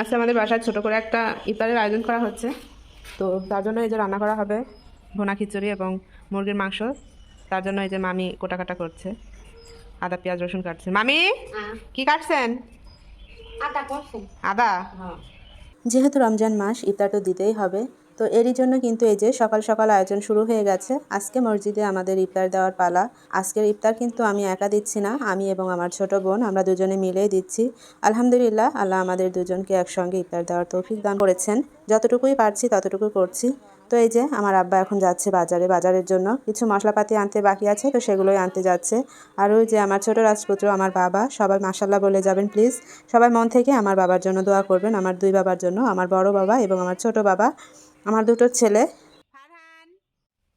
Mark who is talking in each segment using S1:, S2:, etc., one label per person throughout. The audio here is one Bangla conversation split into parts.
S1: আজকে আমাদের বাসায় ছোট করে একটা ইফতারের আয়োজন করা হচ্ছে। তো তার জন্য এই যে রান্না করা হবে ভোনা খিচুড়ি এবং মুরগির মাংস। তার জন্য এই যে মামি কোটা কাটা করছে আদা পেঁয়াজ রসুন কাটছে। মামি কি কাটছেন?
S2: আদা করছেন
S1: আদা?
S3: যেহেতু রমজান মাস ইফতার তো দিতেই হবে। তো এরই জন্য কিন্তু এই যে সকাল সকাল আয়োজন শুরু হয়ে গেছে। আজকে মসজিদে আমাদের ইফতার দেওয়ার পালা। আজকের ইফতার কিন্তু আমি একা দিচ্ছি না, আমি এবং আমার ছোট বোন, আমরা দুজনে মিলেই দিচ্ছি। আলহামদুলিল্লাহ, আল্লাহ আমাদের দুজনকে একসঙ্গে ইফতার দেওয়ার তৌফিক দান করেছেন। যতটুকুই পারছি ততটুকু করছি। তো এই যে আমার আব্বা এখন যাচ্ছে বাজারে, বাজারের জন্য। কিছু মশলাপাতি আনতে বাকি আছে, তো সেগুলোই আনতে যাচ্ছে। আর ওই যে আমার ছোট রাজপুত্র, আমার বাবা, সবাই মাসাল্লাহ বলে যাবেন, প্লিজ। সবাই মন থেকে আমার বাবার জন্য দোয়া করবেন, আমার দুই বাবার জন্য, আমার বড় বাবা এবং আমার ছোট বাবা। আমার দুটো ছেলে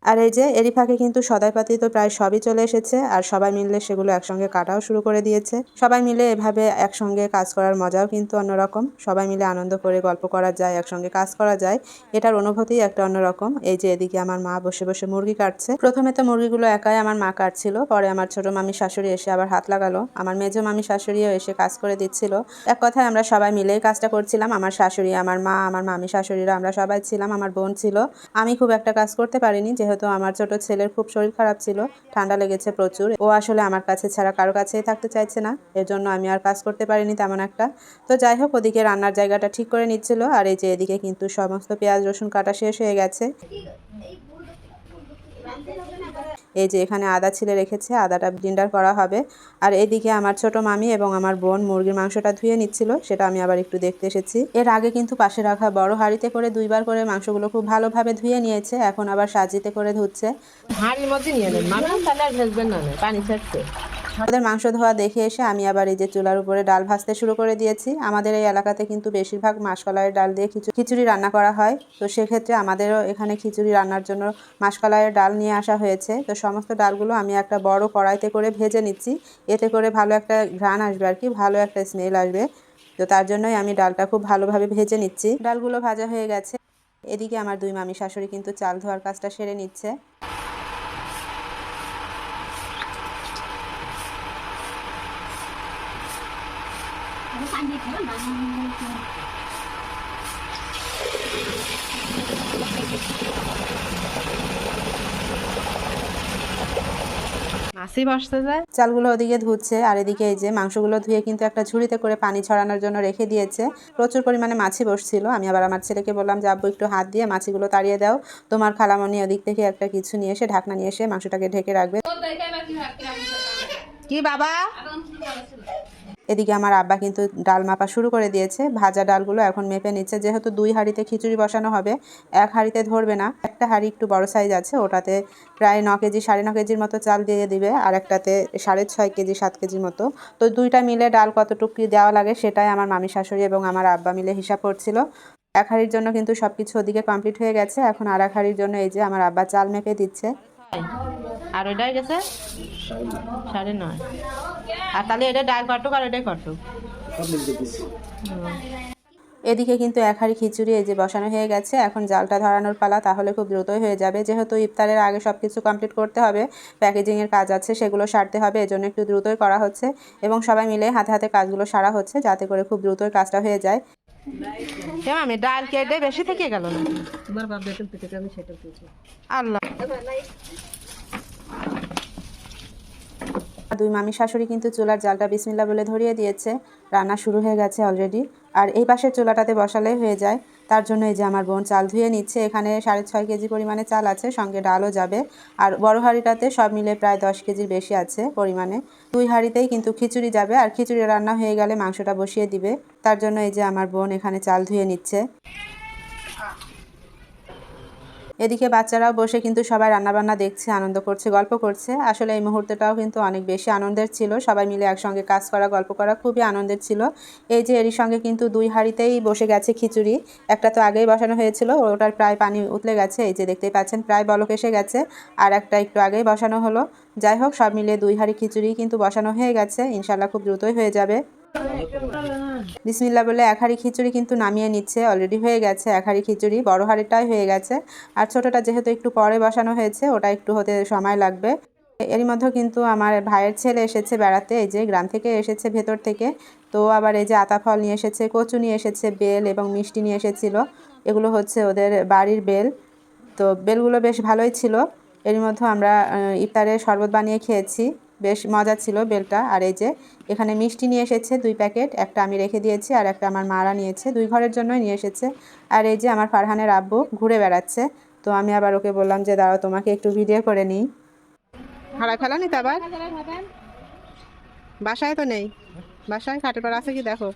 S3: আর এই যে এরই ফাঁকে কিন্তু সদাইপাতি তো প্রায় সবই চলে এসেছে, আর সবাই মিলে সেগুলো একসঙ্গে কাটাও শুরু করে দিয়েছে। সবাই মিলে এভাবে একসঙ্গে কাজ করার মজাও কিন্তু অন্যরকম। সবাই মিলে আনন্দ করে গল্প করা যায়, একসঙ্গে কাজ করা যায়, এটার অনুভূতি একটা অন্যরকম। এই যে এদিকে আমার মা বসে বসে মুরগি কাটছে। প্রথমে তো মুরগিগুলো একাই আমার মা কাটছিল, পরে আমার ছোট মামি শাশুড়ি এসে আবার হাত লাগালো। আমার মেজো মামি শাশুড়িও এসে কাজ করে দিচ্ছিল। এক কথায় আমরা সবাই মিলেই কাজটা করছিলাম, আমার শাশুড়ি, আমার মা, আমার মামি শাশুড়িরা আমরা সবাই ছিলাম, আমার বোন ছিল। আমি খুব একটা কাজ করতে পারিনি যেহেতু আমার ছোট ছেলের খুব শরীর খারাপ ছিল, ঠান্ডা লেগেছে প্রচুর। ও আসলে আমার কাছে ছাড়া কারও কাছেই থাকতে চাইছে না এর জন্য আমি আর কাজ করতে পারিনি তেমন একটা। তো যাই হোক, ওদিকে রান্নার জায়গাটা ঠিক করে নিচ্ছিল, আর এই যে এদিকে কিন্তু সমস্ত পেঁয়াজ, রসুন কাটা শেষ হয়ে গেছে। এই যে এখানে আদা ছিলে রেখেছে আদাটা ব্লিন্ডার করা হবে। আর এদিকে আমার ছোট মামি এবং আমার বোন মুরগির মাংসটা ধুয়ে নিচ্ছিল সেটা আমি আবার একটু দেখতে এসেছি। এর আগে কিন্তু পাশে রাখা বড় হাঁড়িতে করে দুইবার করে মাংসগুলো খুব ভালোভাবে ধুয়ে নিয়েছে এখন আবার সাজিতে করে ধুচ্ছে।
S1: হাঁড়ির মধ্যে নিয়ে নেন মানে তাহলে আর ভেজবেন না, পানি ছাড়ছে।
S3: আমাদের মাংস ধোয়া দেখে এসে আমি আবার এই যে চুলার উপরে ডাল ভাজতে শুরু করে দিয়েছি। আমাদের এই এলাকাতে কিন্তু বেশিরভাগ মাসকলাইয়ের ডাল দিয়ে খিচুড়ি রান্না করা হয়। তো সেক্ষেত্রে আমাদেরও এখানে খিচুড়ি রান্নার জন্য মাসকলাইয়ের ডাল নিয়ে আসা হয়েছে। তো সমস্ত ডালগুলো আমি একটা বড় কড়াইতে করে ভেজে নিচ্ছি। এতে করে ভালো একটা ঘ্রাণ আসবে আর কি, ভালো একটা স্মেল আসবে। তো তার জন্যই আমি ডালটা খুব ভালোভাবে ভেজে নিচ্ছি। ডালগুলো ভাজা হয়ে গেছে। এদিকে আমার দুই মামি শাশুড়ি কিন্তু চাল ধোয়ার কাজটা সেরে নিচ্ছে।
S1: মাসি বসতে যায়।
S3: চালগুলো ওদিকে ধুচ্ছে আর এদিকে এই যে মাংসগুলো ধুয়ে কিন্তু একটা ঝুড়িতে করে পানি ছড়ানোর জন্য রেখে দিয়েছে। প্রচুর পরিমাণে মাছি বসছিল। আমি আবার আমার ছেলেকে বললাম যে আব্বু একটু হাত দিয়ে মাছিগুলো তাড়িয়ে দাও। তোমার খালামণি ওদিক থেকে একটা কিছু নিয়ে এসে ঢাকনা নিয়ে এসে মাংসটাকে ঢেকে রাখবে।
S1: কি বাবা?
S3: এদিকে আমার আব্বা কিন্তু ডাল মাপা শুরু করে দিয়েছে। ভাজা ডালগুলো এখন মেপে নিচ্ছে। যেহেতু দুই হাঁড়িতে খিচুড়ি বসানো হবে, এক হাঁড়িতে ধরবে না। একটা হাঁড়ি একটু বড় সাইজ আছে, ওটাতে প্রায় ন কেজি, সাড়ে ন কেজির মতো চাল দিয়ে দিবে, আর একটাতে সাড়ে ছয় কেজি, সাত কেজির মতো। তো দুইটা মিলে ডাল কতটুকু দেওয়া লাগে সেটাই আমার মামি শাশুড়ি এবং আমার আব্বা মিলে হিসাব করছিল। এক হাঁড়ির জন্য কিন্তু সব কিছু ওদিকে কমপ্লিট হয়ে গেছে। এখন আর এক হাঁড়ির জন্য এই যে আমার আব্বা চাল মেপে দিচ্ছে।
S1: আর ওইটাই গেছে? সাড়ে নয়। আর তাহলে এটা ডাল কটুক আর এটাই কটুক।
S3: এদিকে কিন্তু এক হাঁড়ি খিচুড়ি এই যে বসানো হয়ে গেছে। এখন জালটা ধরানোর পালা তাহলে খুব দ্রুতই হয়ে যাবে। যেহেতু ইফতারের আগে সব কিছু কমপ্লিট করতে হবে প্যাকেজিংয়ের কাজ আছে সেগুলো সারতে হবে এজন্য একটু দ্রুতই করা হচ্ছে এবং সবাই মিলে হাতে হাতে কাজগুলো সারা হচ্ছে যাতে করে খুব দ্রুতই কাজটা হয়ে যায়।
S1: আমি ডাল কেটে বেশি থেকে গেল না আল্লাহ।
S3: দুই মামি শাশুড়ি কিন্তু চুলার জালটা বিসমিল্লা বলে ধরিয়ে দিয়েছে। রান্না শুরু হয়ে গেছে অলরেডি আর এই পাশের চুলাটাতে বসালেই হয়ে যায়। তার জন্য এই যে আমার বোন চাল ধুয়ে নিচ্ছে, এখানে সাড়ে ছয় কেজি পরিমাণে চাল আছে, সঙ্গে ডালও যাবে। আর বড় হাঁড়িটাতে সব মিলে প্রায় দশ কেজির বেশি আছে পরিমাণে। দুই হাঁড়িতেই কিন্তু খিচুড়ি যাবে, আর খিচুড়ি রান্না হয়ে গেলে মাংসটা বসিয়ে দিবে। তার জন্য এই যে আমার বোন এখানে চাল ধুয়ে নিচ্ছে। এদিকে বাচ্চারাও বসে কিন্তু সবাই রান্নাবান্না দেখছে, আনন্দ করছে, গল্প করছে। আসলে এই মুহূর্তটাও কিন্তু অনেক বেশি আনন্দের ছিল। সবাই মিলে একসঙ্গে কাজ করা, গল্প করা খুবই আনন্দের ছিল। এই যে এরই সঙ্গে কিন্তু দুই হাঁড়িতেই বসে গেছে খিচুড়ি। একটা তো আগেই বসানো হয়েছিল, ওটার প্রায় পানি উতলে গেছে। এই যে দেখতেই পাচ্ছেন, প্রায় বলক এসে গেছে। আর একটা একটু আগেই বসানো হলো। যাই হোক, সব মিলিয়ে দুই হাঁড়ি খিচুড়ি কিন্তু বসানো হয়ে গেছে। ইনশাল্লাহ খুব দ্রুতই হয়ে যাবে। বিসমিল্লা বলে এক হাঁড়ি খিচুড়ি কিন্তু নামিয়ে নিচ্ছে অলরেডি হয়ে গেছে এক হাঁড়ি খিচুড়ি, বড় হাঁড়িটাই হয়ে গেছে। আর ছোটোটা যেহেতু একটু পরে বসানো হয়েছে, ওটা একটু হতে সময় লাগবে। এরই মধ্যে কিন্তু আমার ভাইয়ের ছেলে এসেছে বেড়াতে, এই যে গ্রাম থেকে এসেছে ভেতর থেকে। তো আবার এই যে আতা ফল নিয়ে এসেছে, কচু নিয়ে এসেছে, বেল এবং মিষ্টি নিয়ে এসেছিল। এগুলো হচ্ছে ওদের বাড়ির বেল। তো বেলগুলো বেশ ভালোই ছিল। এর মধ্যে আমরা ইফতারে শরবত বানিয়ে খেয়েছি। বেশ মজা ছিল বেলটা। আর এই যে এখানে মিষ্টি নিয়ে এসেছে দুই প্যাকেট, একটা আমি রেখে দিয়েছি আর একটা আমার মারা নিয়েছে, দুই ঘরের জন্যই নিয়ে এসেছে। আর এই যে আমার ফারহানের আব্বু ঘুরে বেড়াচ্ছে। তো আমি আবার ওকে বললাম যে, দাঁড়াও, তোমাকে একটু ভিডিও করে নিই।
S1: হারাই ফেলা নি তো আবার? বাসায় তো নেই। বাসায় খাটের পর আছে কি দেখো।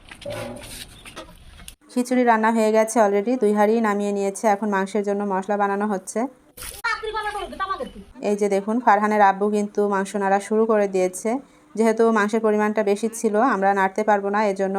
S3: খিচুড়ি রান্না হয়ে গেছে অলরেডি, দুই হাঁড়ি নামিয়ে নিয়েছে। এখন মাংসের জন্য মশলা বানানো হচ্ছে। এই যে দেখুন ফারহানের আব্বু কিন্তু মাংস নাড়া শুরু করে দিয়েছে। যেহেতু মাংসের পরিমাণটা বেশি ছিল, আমরা নাড়তে পারব না। এজন্য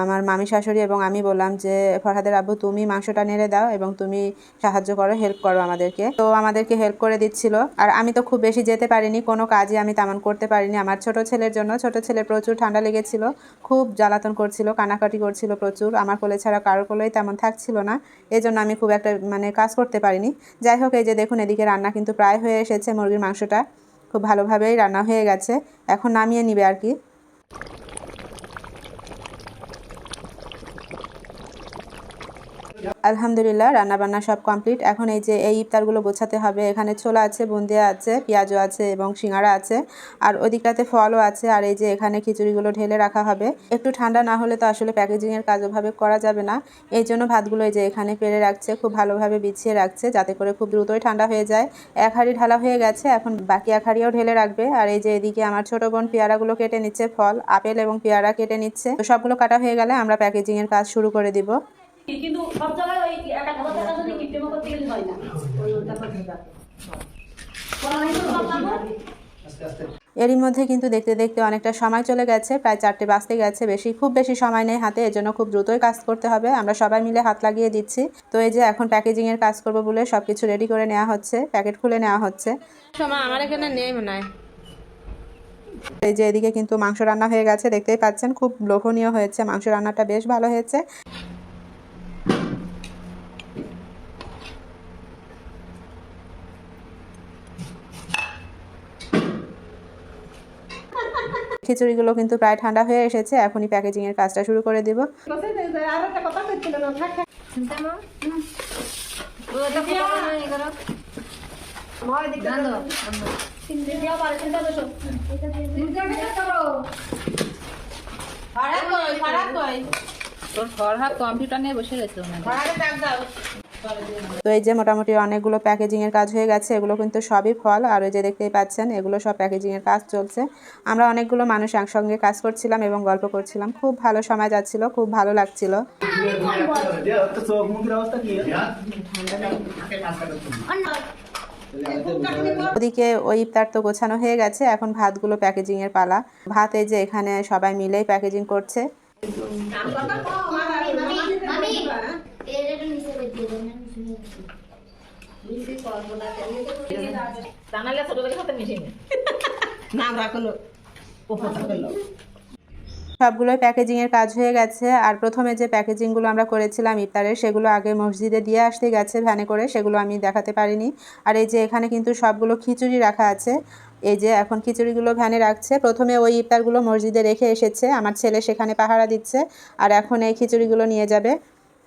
S3: আমার মামি শাশুড়ি এবং আমি বললাম যে, ফরহাদের আব্বু, তুমি মাংসটা নেড়ে দাও এবং তুমি সাহায্য করো হেল্প করো আমাদেরকে। তো আমাদেরকে হেল্প করে দিচ্ছিল। আর আমি তো খুব বেশি যেতে পারিনি, কোনো কাজই আমি তেমন করতে পারিনি। আমার ছোট ছেলের জন্য, ছোট ছেলের প্রচুর ঠান্ডা লেগেছিল, খুব জ্বালাতন করছিল কানাকাটি করছিল প্রচুর। আমার কোলে ছাড়া কারোর কোলেই তেমন থাকছিল না এই জন্য আমি খুব একটা মানে কাজ করতে পারিনি। যাই হোক, এই যে দেখুন, এদিকে রান্না কিন্তু প্রায় হয়ে এসেছে মুরগির মাংসটা। খুব ভালোভাবেই রান্না হয়ে গেছে। এখন নামিয়ে নিবে আর কি। আলহামদুলিল্লাহ রান্না বান্না সব কমপ্লিট এখন এই যে এই ইফতারগুলো গোছাতে হবে, এখানে ছোলা আছে, বুন্দিয়া আছে, পেঁয়াজও আছে এবং সিঙ্গারা আছে। আর ওদিকটাতে ফলও আছে, আর এই যে এখানে খিচুড়িগুলো ঢেলে রাখা হবে। একটু ঠান্ডা না হলে তো আসলে প্যাকেজিংয়ের কাজ ওভাবে করা যাবে না। এই জন্য ভাতগুলো এই যে এখানে পেরে রাখছে, খুব ভালোভাবে বিছিয়ে রাখছে, যাতে করে খুব দ্রুতই ঠান্ডা হয়ে যায়। এক হাঁড়ি ঢালা হয়ে গেছে, এখন বাকি এক হাঁড়িও ঢেলে রাখবে। আর এই যে এদিকে আমার ছোট বোন পেয়ারাগুলো কেটে নিচ্ছে, ফল, আপেল এবং পেয়ারা কেটে নিচ্ছে। সবগুলো কাটা হয়ে গেলে আমরা প্যাকেজিংয়ের কাজ শুরু করে দিব।
S2: কিন্তু সব জায়গায় ওই একা টাকা যদি কিপটেমো করতে গেলে হয় না।
S3: এরই মধ্যে কিন্তু দেখতে দেখতে অনেকটা সময় চলে গেছে প্রায় চারটে বাজতে গেছে বেশি খুব বেশি সময় নেই হাতে এজন্য খুব দ্রুতই কাজ করতে হবে। আমরা সবাই মিলে হাত লাগিয়ে দিচ্ছি। তো এই যে এখন প্যাকেজিংয়ের কাজ করব বলে সব কিছু রেডি করে নেওয়া হচ্ছে প্যাকেট খুলে নেওয়া হচ্ছে।
S1: সময় আমার এখানে নেই মনে হয়।
S3: এই যে এদিকে কিন্তু মাংস রান্না হয়ে গেছে দেখতেই পাচ্ছেন খুব লোভনীয় হয়েছে মাংস রান্নাটা বেশ ভালো হয়েছে। খিচুড়িগুলো কিন্তু প্রায় ঠান্ডা হয়ে এসেছে, এখনই প্যাকেজিংয়ের কাজটা শুরু করে দিব।
S4: কম্পিউটার নিয়ে বসে গেছে
S3: তো এই যে মোটামুটি অনেকগুলো প্যাকেজিংয়ের কাজ হয়ে গেছে, এগুলো কিন্তু সবই ফল। আর ওই যে দেখতেই পাচ্ছেন, এগুলো সব প্যাকেজিংয়ের কাজ চলছে। আমরা অনেকগুলো মানুষ একসঙ্গে কাজ করছিলাম এবং গল্প করছিলাম। খুব ভালো সময় যাচ্ছিল, খুব ভালো লাগছিল। ওদিকে ওই ইফতার তো গোছানো হয়ে গেছে, এখন ভাতগুলো প্যাকেজিংয়ের পালা। ভাত এই যে এখানে সবাই মিলেই প্যাকেজিং করছে।
S4: জানালে ছোটবেলা
S2: উপর করল
S3: সবগুলোই প্যাকেজিংয়ের কাজ হয়ে গেছে আর প্রথমে যে প্যাকেজিংগুলো আমরা করেছিলাম ইফতারের সেগুলো আগে মসজিদে দিয়ে আসতে গেছে ভ্যানে করে সেগুলো আমি দেখাতে পারিনি। আর এই যে এখানে কিন্তু সবগুলো খিচুড়ি রাখা আছে এই যে এখন খিচুড়িগুলো ভ্যানে রাখছে। প্রথমে ওই ইফতারগুলো মসজিদে রেখে এসেছে আমার ছেলে সেখানে পাহারা দিচ্ছে আর এখন এই খিচুড়িগুলো নিয়ে যাবে।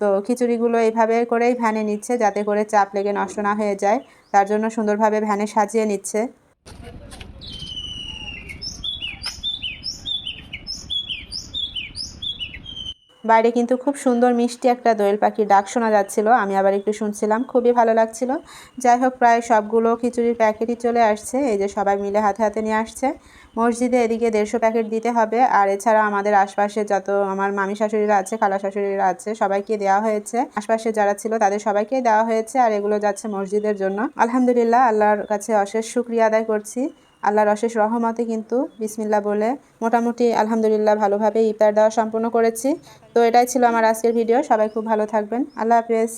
S3: তো খিচুড়িগুলো এইভাবে করেই ভ্যানে নিচ্ছে যাতে করে চাপ লেগে নষ্ট না হয়ে যায়। তার জন্য সুন্দরভাবে ভ্যানে সাজিয়ে নিচ্ছে। বাইরে কিন্তু খুব সুন্দর মিষ্টি একটা দোয়েল পাখির ডাক শোনা যাচ্ছিল। আমি আবার একটু শুনছিলাম, খুবই ভালো লাগছিল। যাই হোক, প্রায় সবগুলো খিচুড়ির প্যাকেটই চলে আসছে। এই যে সবাই মিলে হাতে হাতে নিয়ে আসছে। মসজিদে এদিকে দেড়শো প্যাকেট দিতে হবে। আর এছাড়া আমাদের আশপাশে যত আমার মামি শাশুড়িরা আছে, খালা শাশুড়িরা আছে, সবাইকে দেওয়া হয়েছে। আশপাশে যারা ছিল তাদের সবাইকেই দেওয়া হয়েছে, আর এগুলো যাচ্ছে মসজিদের জন্য। আলহামদুলিল্লাহ, আল্লাহর কাছে অশেষ শুক্রিয়া আদায় করছি। আল্লাহর অশেষ রহমতে কিন্তু বিসমিল্লা বলে মোটামুটি আলহামদুলিল্লাহ ভালোভাবে ইফতার দেওয়া সম্পূর্ণ করেছি। তো এটাই ছিল আমার আজকের ভিডিও। সবাই খুব ভালো থাকবেন। আল্লাহ হাফেজ।